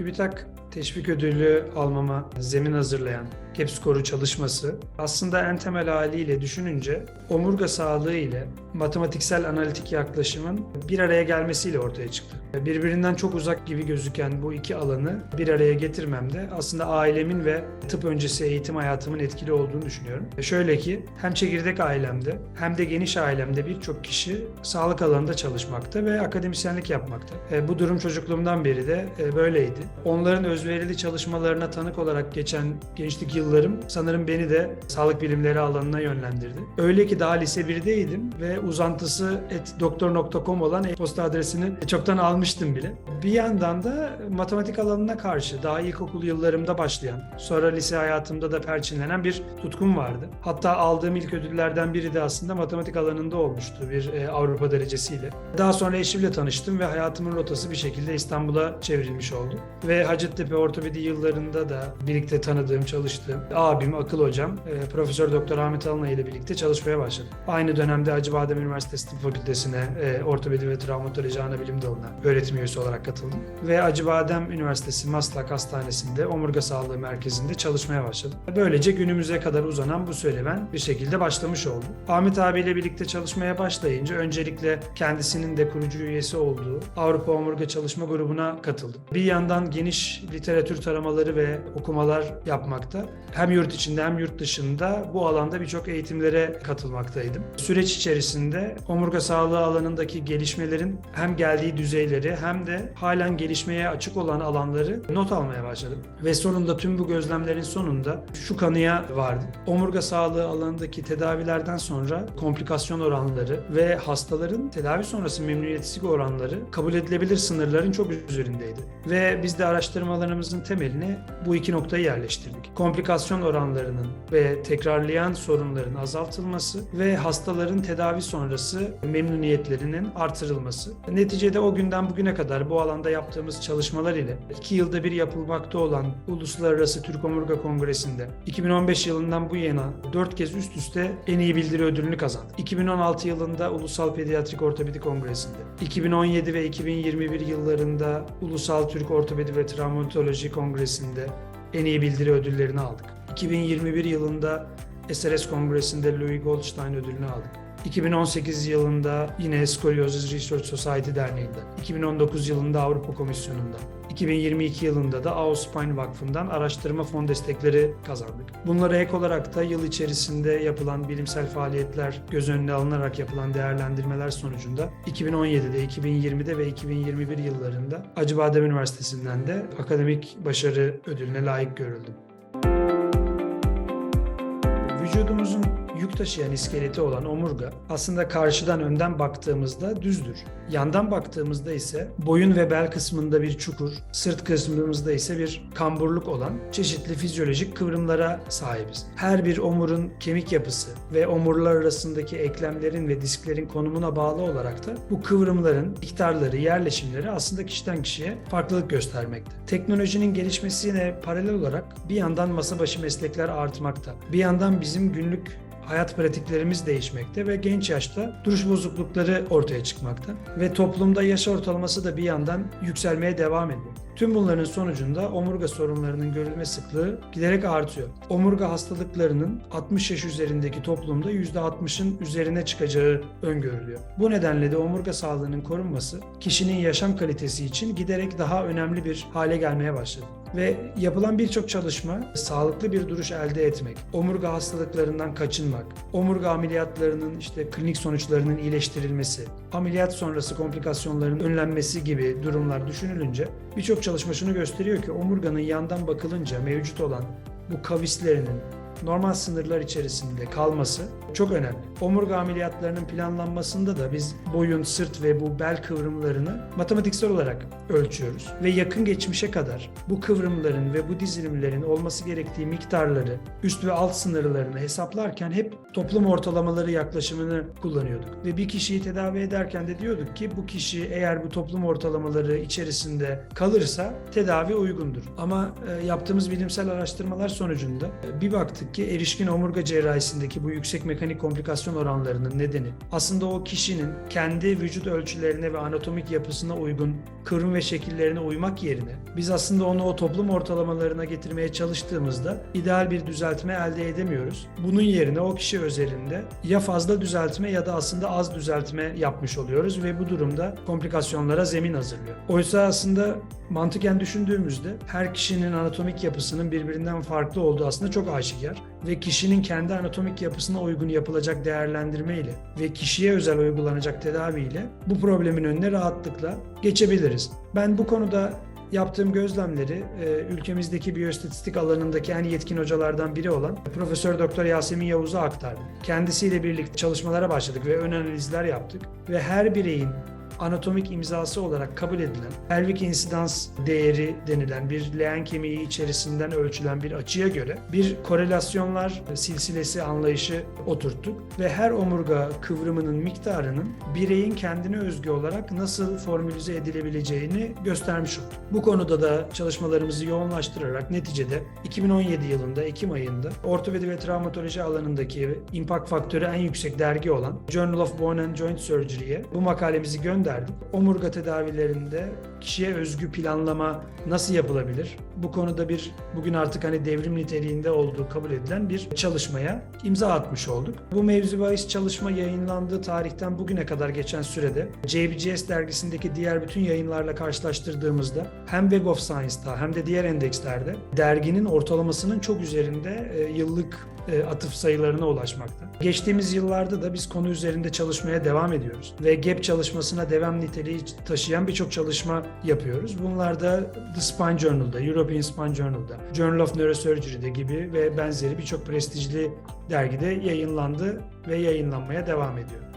TÜBİTAK teşvik ödülü almama zemin hazırlayan KEPSCOR'u çalışması aslında en temel haliyle düşününce omurga sağlığı ile matematiksel analitik yaklaşımın bir araya gelmesiyle ortaya çıktı. Birbirinden çok uzak gibi gözüken bu iki alanı bir araya getirmemde aslında ailemin ve tıp öncesi eğitim hayatımın etkili olduğunu düşünüyorum. Şöyle ki hem çekirdek ailemde hem de geniş ailemde birçok kişi sağlık alanında çalışmakta ve akademisyenlik yapmakta. E, Bu durum çocukluğumdan beri de e, böyleydi. Onların özverili çalışmalarına tanık olarak geçen gençlik yıllarım sanırım beni de sağlık bilimleri alanına yönlendirdi. Öyle ki daha lise 1'deydim ve uzantısı doktor.com olan e-posta adresini çoktan almıştım bile. Bir yandan da matematik alanına karşı daha ilkokul yıllarımda başlayan, sonra lise hayatımda da perçinlenen bir tutkum vardı. Hatta aldığım ilk ödüllerden biri de aslında matematik alanında olmuştu bir e, Avrupa derecesiyle. Daha sonra eşimle tanıştım ve hayatımın rotası bir şekilde İstanbul'a çevrilmiş oldu. Ve Hacettepe ortopedi yıllarında da birlikte tanıdığım, çalıştığım abim, akıl hocam, e, Profesör Doktor Ahmet Alınay ile birlikte çalışmaya başladım. Aynı dönemde Acıbadem Üniversitesi Tıp Fakültesine e, ortopedi ve travmatoloji ana bilim dalına öğretim üyesi olarak katıldım. Ve Acıbadem Üniversitesi Maslak Hastanesi'nde Omurga Sağlığı Merkezi'nde çalışmaya başladım. Böylece günümüze kadar uzanan bu serüven bir şekilde başlamış oldu. Ahmet abiyle birlikte çalışmaya başlayınca öncelikle kendisinin de kurucu üyesi olduğu Avrupa Omurga Çalışma Grubu'na katıldım. Bir yandan geniş literatür taramaları ve okumalar yapmakta, hem yurt içinde hem yurt dışında bu alanda birçok eğitimlere katılmaktaydım. Süreç içerisinde omurga sağlığı alanındaki gelişmelerin hem geldiği düzeyleri hem de halen gelişmeye açık olan alanları not almaya başladım. Ve sonunda tüm bu gözlemlerin sonunda şu kanıya vardım. Omurga sağlığı alanındaki tedavilerden sonra komplikasyon oranları ve hastaların tedavi sonrası memnuniyetsizlik oranları kabul edilebilir sınırların çok üzerindeydi. Ve biz de araştırmalarımızın temelini bu iki noktaya yerleştirdik. Komplikasyon oranlarının ve tekrarlayan sorunların azaltılması ve hastaların tedavi sonrası memnuniyetlerinin artırılması. Neticede o günden bugüne kadar bu alanda yaptığımız çalışmalar ile iki yılda bir yapılmakta olan Uluslararası Türk Omurga Kongresi'nde 2015 yılından bu yana dört kez üst üste en iyi bildiri ödülünü kazandı. 2016 yılında Ulusal Pediatrik Ortopedi Kongresi'nde, 2017 ve 2021 yıllarında Ulusal Türk Ortopedi ve Travmatoloji Kongresi'nde en iyi bildiri ödüllerini aldık. 2021 yılında SRS Kongresi'nde Louis Goldstein ödülünü aldık. 2018 yılında yine Scoliosis Research Society Derneği'nde, 2019 yılında Avrupa Komisyonu'nda, 2022 yılında da Auspine Vakfı'ndan araştırma fon destekleri kazandık. Bunlara ek olarak da yıl içerisinde yapılan bilimsel faaliyetler göz önüne alınarak yapılan değerlendirmeler sonucunda 2017'de, 2020'de ve 2021 yıllarında Acıbadem Üniversitesi'nden de akademik başarı ödülüne layık görüldüm. Vücudumuzun yük taşıyan iskeleti olan omurga aslında karşıdan önden baktığımızda düzdür. Yandan baktığımızda ise boyun ve bel kısmında bir çukur, sırt kısmımızda ise bir kamburluk olan çeşitli fizyolojik kıvrımlara sahibiz. Her bir omurun kemik yapısı ve omurlar arasındaki eklemlerin ve disklerin konumuna bağlı olarak da bu kıvrımların miktarları, yerleşimleri aslında kişiden kişiye farklılık göstermekte. Teknolojinin gelişmesine paralel olarak bir yandan masa başı meslekler artmakta. Bir yandan bizim günlük hayat pratiklerimiz değişmekte ve genç yaşta duruş bozuklukları ortaya çıkmakta ve toplumda yaş ortalaması da bir yandan yükselmeye devam ediyor. Tüm bunların sonucunda omurga sorunlarının görülme sıklığı giderek artıyor. Omurga hastalıklarının 60 yaş üzerindeki toplumda %60'ın üzerine çıkacağı öngörülüyor. Bu nedenle de omurga sağlığının korunması kişinin yaşam kalitesi için giderek daha önemli bir hale gelmeye başladı ve yapılan birçok çalışma sağlıklı bir duruş elde etmek, omurga hastalıklarından kaçınmak, omurga ameliyatlarının işte klinik sonuçlarının iyileştirilmesi, ameliyat sonrası komplikasyonların önlenmesi gibi durumlar düşünülünce birçok çalışma şunu gösteriyor ki omurganın yandan bakılınca mevcut olan bu kavislerinin normal sınırlar içerisinde kalması çok önemli. Omurga ameliyatlarının planlanmasında da biz boyun, sırt ve bu bel kıvrımlarını matematiksel olarak ölçüyoruz. Ve yakın geçmişe kadar bu kıvrımların ve bu dizilimlerin olması gerektiği miktarları, üst ve alt sınırlarını hesaplarken hep toplum ortalamaları yaklaşımını kullanıyorduk. Ve bir kişiyi tedavi ederken de diyorduk ki bu kişi eğer bu toplum ortalamaları içerisinde kalırsa tedavi uygundur. Ama e, yaptığımız bilimsel araştırmalar sonucunda e, bir baktık ki erişkin omurga cerrahisindeki bu yüksek mekanik komplikasyon oranlarının nedeni aslında o kişinin kendi vücut ölçülerine ve anatomik yapısına uygun kıvrım ve şekillerine uymak yerine biz aslında onu o toplum ortalamalarına getirmeye çalıştığımızda ideal bir düzeltme elde edemiyoruz. Bunun yerine o kişi özelinde ya fazla düzeltme ya da aslında az düzeltme yapmış oluyoruz ve bu durumda komplikasyonlara zemin hazırlıyor. Oysa aslında mantıken düşündüğümüzde her kişinin anatomik yapısının birbirinden farklı olduğu aslında çok aşikar ve kişinin kendi anatomik yapısına uygun yapılacak değerlendirme ile ve kişiye özel uygulanacak tedavi ile bu problemin önüne rahatlıkla geçebiliriz. Ben bu konuda yaptığım gözlemleri e, ülkemizdeki biyostatistik alanındaki en yetkin hocalardan biri olan Profesör Doktor Yasemin Yavuz'a aktardım. Kendisiyle birlikte çalışmalara başladık ve ön analizler yaptık ve her bireyin anatomik imzası olarak kabul edilen pelvik insidans değeri denilen bir leğen kemiği içerisinden ölçülen bir açıya göre bir korelasyonlar silsilesi anlayışı oturttuk ve her omurga kıvrımının miktarının bireyin kendine özgü olarak nasıl formülize edilebileceğini göstermiş olduk. Bu konuda da çalışmalarımızı yoğunlaştırarak neticede 2017 yılında Ekim ayında ortopedi ve travmatoloji alanındaki impact faktörü en yüksek dergi olan Journal of Bone and Joint Surgery'ye bu makalemizi gönderdik. Omurga tedavilerinde kişiye özgü planlama nasıl yapılabilir? Bu konuda bir bugün artık hani devrim niteliğinde olduğu kabul edilen bir çalışmaya imza atmış olduk. Bu mevzu bahis çalışma yayınlandığı tarihten bugüne kadar geçen sürede JBJS dergisindeki diğer bütün yayınlarla karşılaştırdığımızda hem Web of Science'da hem de diğer endekslerde derginin ortalamasının çok üzerinde e, yıllık atıf sayılarına ulaşmakta. Geçtiğimiz yıllarda da biz konu üzerinde çalışmaya devam ediyoruz ve GAP çalışmasına devam niteliği taşıyan birçok çalışma yapıyoruz. Bunlar da The Spine Journal'da, European Spine Journal'da, Journal of Neurosurgery'de gibi ve benzeri birçok prestijli dergide yayınlandı ve yayınlanmaya devam ediyor.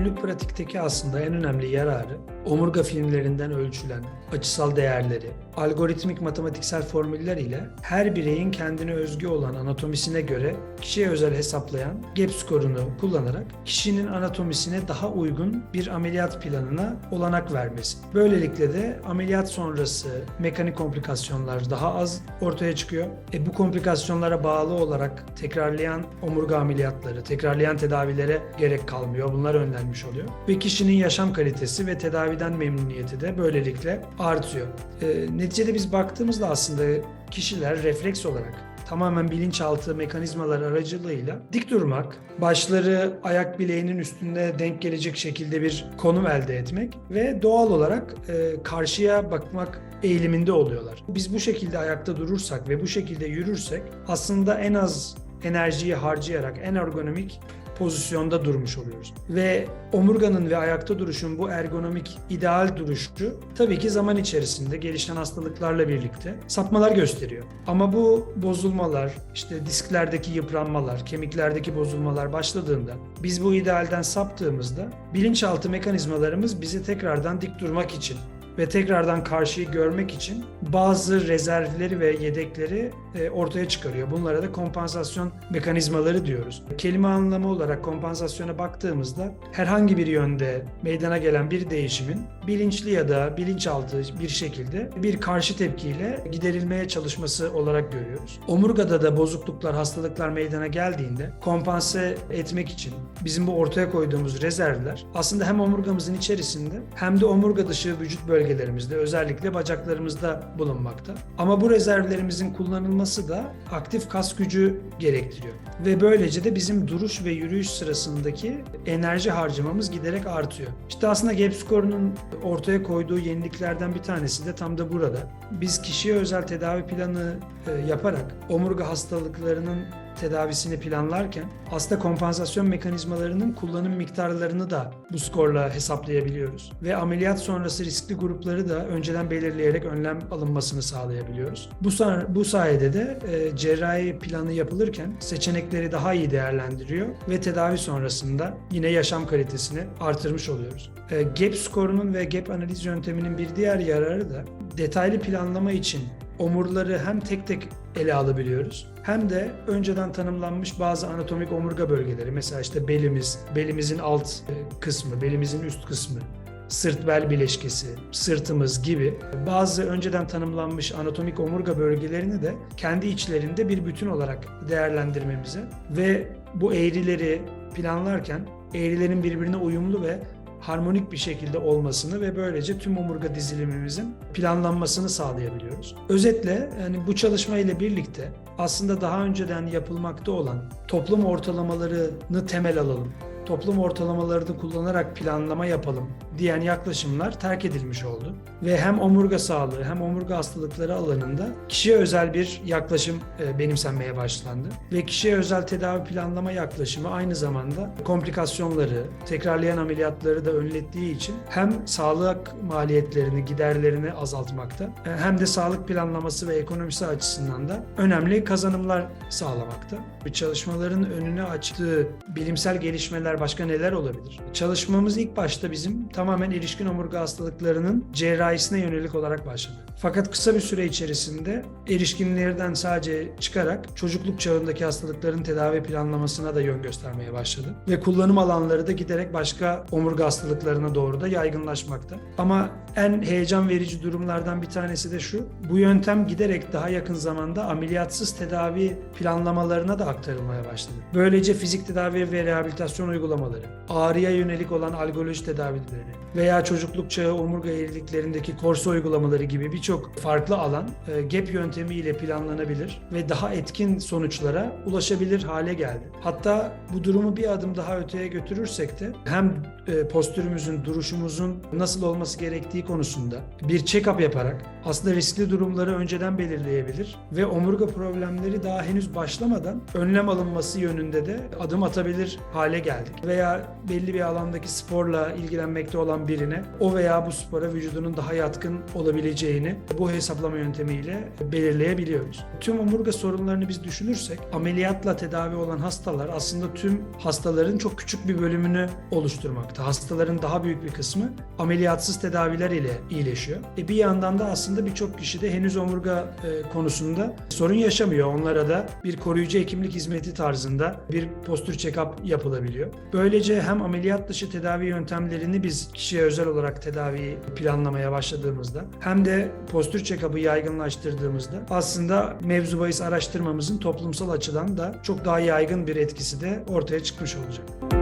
Günlük pratikteki aslında en önemli yararı omurga filmlerinden ölçülen açısal değerleri, algoritmik matematiksel formüller ile her bireyin kendine özgü olan anatomisine göre kişiye özel hesaplayan GAP skorunu kullanarak kişinin anatomisine daha uygun bir ameliyat planına olanak vermesi. Böylelikle de ameliyat sonrası mekanik komplikasyonlar daha az ortaya çıkıyor. E bu komplikasyonlara bağlı olarak tekrarlayan omurga ameliyatları, tekrarlayan tedavilere gerek kalmıyor. Bunlar önlenmiş oluyor. Ve kişinin yaşam kalitesi ve tedaviden memnuniyeti de böylelikle artıyor. E, neticede biz baktığımızda aslında kişiler refleks olarak tamamen bilinçaltı mekanizmalar aracılığıyla dik durmak, başları ayak bileğinin üstünde denk gelecek şekilde bir konum elde etmek ve doğal olarak e, karşıya bakmak eğiliminde oluyorlar. Biz bu şekilde ayakta durursak ve bu şekilde yürürsek aslında en az enerjiyi harcayarak en ergonomik pozisyonda durmuş oluyoruz. Ve omurganın ve ayakta duruşun bu ergonomik ideal duruşu tabii ki zaman içerisinde gelişen hastalıklarla birlikte sapmalar gösteriyor. Ama bu bozulmalar, işte disklerdeki yıpranmalar, kemiklerdeki bozulmalar başladığında biz bu idealden saptığımızda bilinçaltı mekanizmalarımız bizi tekrardan dik durmak için ve tekrardan karşıyı görmek için bazı rezervleri ve yedekleri ortaya çıkarıyor. Bunlara da kompansasyon mekanizmaları diyoruz. Kelime anlamı olarak kompansasyona baktığımızda herhangi bir yönde meydana gelen bir değişimin bilinçli ya da bilinçaltı bir şekilde bir karşı tepkiyle giderilmeye çalışması olarak görüyoruz. Omurgada da bozukluklar, hastalıklar meydana geldiğinde kompanse etmek için bizim bu ortaya koyduğumuz rezervler aslında hem omurgamızın içerisinde hem de omurga dışı vücut bölgelerimizde özellikle bacaklarımızda bulunmakta. Ama bu rezervlerimizin kullanılması da aktif kas gücü gerektiriyor. Ve böylece de bizim duruş ve yürüyüş sırasındaki enerji harcamamız giderek artıyor. İşte aslında GAP skorunun ortaya koyduğu yeniliklerden bir tanesi de tam da burada. Biz kişiye özel tedavi planı e, yaparak omurga hastalıklarının tedavisini planlarken aslında kompansasyon mekanizmalarının kullanım miktarlarını da bu skorla hesaplayabiliyoruz. Ve ameliyat sonrası riskli grupları da önceden belirleyerek önlem alınmasını sağlayabiliyoruz. Bu, bu sayede de e, cerrahi planı yapılırken seçenekleri daha iyi değerlendiriyor ve tedavi sonrasında yine yaşam kalitesini artırmış oluyoruz. E, GAP skorunun ve GAP analiz yönteminin bir diğer yararı da detaylı planlama için omurları hem tek tek ele alabiliyoruz hem de önceden tanımlanmış bazı anatomik omurga bölgeleri mesela işte belimiz, belimizin alt e, kısmı, belimizin üst kısmı, sırt bel bileşkesi, sırtımız gibi bazı önceden tanımlanmış anatomik omurga bölgelerini de kendi içlerinde bir bütün olarak değerlendirmemize ve bu eğrileri planlarken eğrilerin birbirine uyumlu ve harmonik bir şekilde olmasını ve böylece tüm omurga dizilimimizin planlanmasını sağlayabiliyoruz. Özetle yani bu çalışma ile birlikte aslında daha önceden yapılmakta olan toplum ortalamalarını temel alalım, toplum ortalamalarını kullanarak planlama yapalım diyen yaklaşımlar terk edilmiş oldu. Ve hem omurga sağlığı hem omurga hastalıkları alanında kişiye özel bir yaklaşım e, benimsenmeye başlandı. Ve kişiye özel tedavi planlama yaklaşımı aynı zamanda komplikasyonları, tekrarlayan ameliyatları da önlettiği için hem sağlık maliyetlerini, giderlerini azaltmakta e, hem de sağlık planlaması ve ekonomisi açısından da önemli kazanımlar sağlamakta. Bu çalışmaların önünü açtığı bilimsel gelişmeler başka neler olabilir? Çalışmamız ilk başta bizim tamamen erişkin omurga hastalıklarının cerrahisine yönelik olarak başladı. Fakat kısa bir süre içerisinde erişkinlerden sadece çıkarak çocukluk çağındaki hastalıkların tedavi planlamasına da yön göstermeye başladı. Ve kullanım alanları da giderek başka omurga hastalıklarına doğru da yaygınlaşmakta. Ama en heyecan verici durumlardan bir tanesi de şu. Bu yöntem giderek daha yakın zamanda ameliyatsız tedavi planlamalarına da aktarılmaya başladı. Böylece fizik tedavi ve rehabilitasyon uygulamaları, ağrıya yönelik olan algoloji tedavileri veya çocukluk çağı omurga eğriliklerindeki korse uygulamaları gibi birçok farklı alan e, GAP yöntemiyle planlanabilir ve daha etkin sonuçlara ulaşabilir hale geldi. Hatta bu durumu bir adım daha öteye götürürsek de hem e, postürümüzün, duruşumuzun nasıl olması gerektiği konusunda bir check-up yaparak aslında riskli durumları önceden belirleyebilir ve omurga problemleri daha henüz başlamadan önlem alınması yönünde de adım atabilir hale geldik. Veya belli bir alandaki sporla ilgilenmekte olan birine o veya bu spora vücudunun daha yatkın olabileceğini bu hesaplama yöntemiyle belirleyebiliyoruz. Tüm omurga sorunlarını biz düşünürsek ameliyatla tedavi olan hastalar aslında tüm hastaların çok küçük bir bölümünü oluşturmakta. Hastaların daha büyük bir kısmı ameliyatsız tedaviler ile iyileşiyor. E bir yandan da aslında birçok kişi de henüz omurga e, konusunda sorun yaşamıyor. Onlara da bir koruyucu hekimlik hizmeti tarzında bir postür check-up yapılabiliyor. Böylece hem ameliyat dışı tedavi yöntemlerini biz kişiye özel olarak tedaviyi planlamaya başladığımızda hem de postür check-up'ı yaygınlaştırdığımızda aslında mevzu bahis araştırmamızın toplumsal açıdan da çok daha yaygın bir etkisi de ortaya çıkmış olacak.